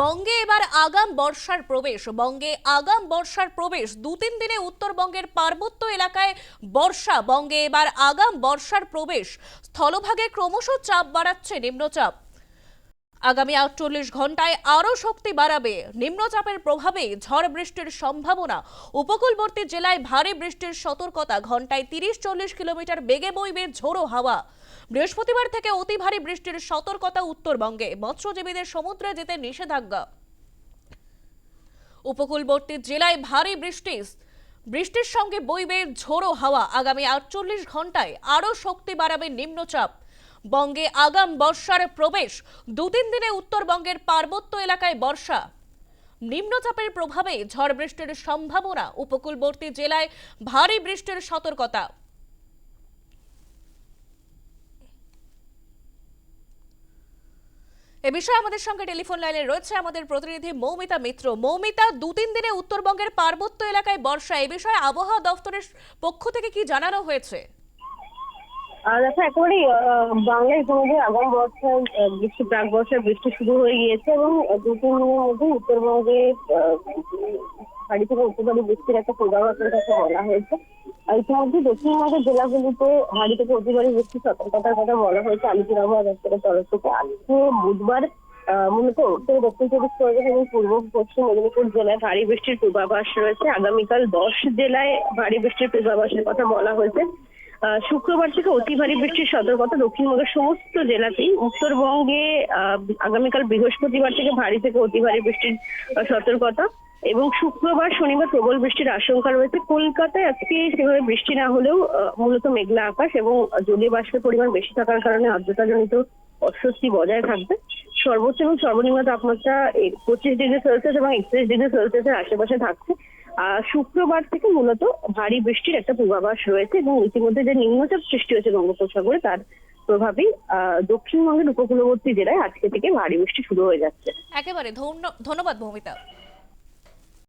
বঙ্গে এবার আগাম বর্ষার প্রবেশ। বঙ্গে আগাম বর্ষার প্রবেশ। দু তিন দিনে উত্তরবঙ্গের পার্বত্য এলাকায় বর্ষা। বঙ্গে এবার আগাম বর্ষার প্রবেশ। স্থলভাগে ক্রমশ চাপ বাড়াচ্ছে নিম্নচাপ। আগামী আটচল্লিশ ঘন্টায় আরও শক্তি বাড়াবে। নিম্নচাপের প্রভাবে ঝড় বৃষ্টির সম্ভাবনা। উপকূলবর্তী জেলায় ভারী বৃষ্টির সতর্কতা। ঘন্টায় তিরিশ চল্লিশ কিলোমিটার বেগে বইবে ঝোড়ো হাওয়া। বৃহস্পতিবার থেকে অতি ভারী বৃষ্টির সতর্কতা উত্তরবঙ্গে। মৎস্যজীবীদের সমুদ্রে যেতে নিষেধাজ্ঞা। উপকূলবর্তী জেলায় ভারী বৃষ্টি। বৃষ্টির সঙ্গে বইবে ঝোড়ো হাওয়া। আগামী আটচল্লিশ ঘন্টায় আরও শক্তি বাড়াবে নিম্নচাপ। বঙ্গে আগাম বর্ষার প্রবেশ। দু তিন দিনে উত্তরবঙ্গের পার্বত্য এলাকায় বর্ষা। নিম্নচাপের প্রভাবে ঝড় বৃষ্টির সম্ভাবনা উপকূলবর্তী জেলায় ভারী বৃষ্টির সতর্কতা। এ বিষয়ে আমাদের সঙ্গে টেলিফোন লাইনে রয়েছে আমাদের প্রতিনিধি মৌমিতা মিত্র। মৌমিতা দু তিন দিনে উত্তরবঙ্গের পার্বত্য এলাকায় বর্ষা, এ বিষয়ে আবহাওয়া দফতরের পক্ষ থেকে কি জানানো হয়েছে? দেখো একেবারেই আহ, বাংলায় ইতিমধ্যে আগাম বর্ষার বৃষ্টি প্রাক বর্ষার বৃষ্টি শুরু হয়ে গিয়েছে এবং দু তিন দিনের মধ্যে উত্তরবঙ্গে ভারী থেকে অতিভারী বৃষ্টির একটা পূর্বাভাসের কথা বলা হয়েছে। ইতিমধ্যে দক্ষিণবঙ্গের জেলাগুলিতে ভারী থেকে অতিভারী বৃষ্টির সতর্কতার কথা বলা হয়েছে। আলিপুর আবহাওয়া দপ্তরের তরফ থেকে আজকে বুধবার মূলত উত্তর দক্ষিণ চব্বিশ পরগনা এবং পূর্ব পশ্চিম মেদিনীপুর জেলায় ভারী বৃষ্টির পূর্বাভাস রয়েছে। আগামীকাল দশ জেলায় ভারী বৃষ্টির পূর্বাভাসের কথা বলা হয়েছে। শুক্রবার থেকে অতি ভারী বৃষ্টির সতর্কতা দক্ষিণবঙ্গের সমস্ত জেলাতেই, উত্তরবঙ্গে আগামীকাল বৃহস্পতিবার থেকে ভারী থেকে অতি ভারী বৃষ্টির সতর্কতা এবং শুক্রবার, শনিবার প্রবল বৃষ্টির আশঙ্কা রয়েছে। কলকাতায় আজকে সেভাবে বৃষ্টি না হলেও মূলত মেঘলা আকাশ এবং জলীয় বাষ্পের পরিমাণ বেশি থাকার কারণে আর্দ্রতাজনিত অস্বস্তি বজায় থাকবে। সর্বোচ্চ এবং সর্বনিম্ন তাপমাত্রা পঁচিশ ডিগ্রি সেলসিয়াস এবং একত্রিশ ডিগ্রি সেলসিয়াসের আশেপাশে থাকছে। শুক্রবার থেকে মূলত ভারী বৃষ্টির একটা পূর্বাভাস রয়েছে এবং ইতিমধ্যে যে নিম্নচাপ সৃষ্টি হয়েছে বঙ্গোপসাগরে, তার প্রভাবেই দক্ষিণবঙ্গের উপকূলবর্তী জেলায় আজকে থেকে ভারী বৃষ্টি শুরু হয়ে যাচ্ছে। একেবারে, ধন্য- ধন্যবাদ মৌমিতা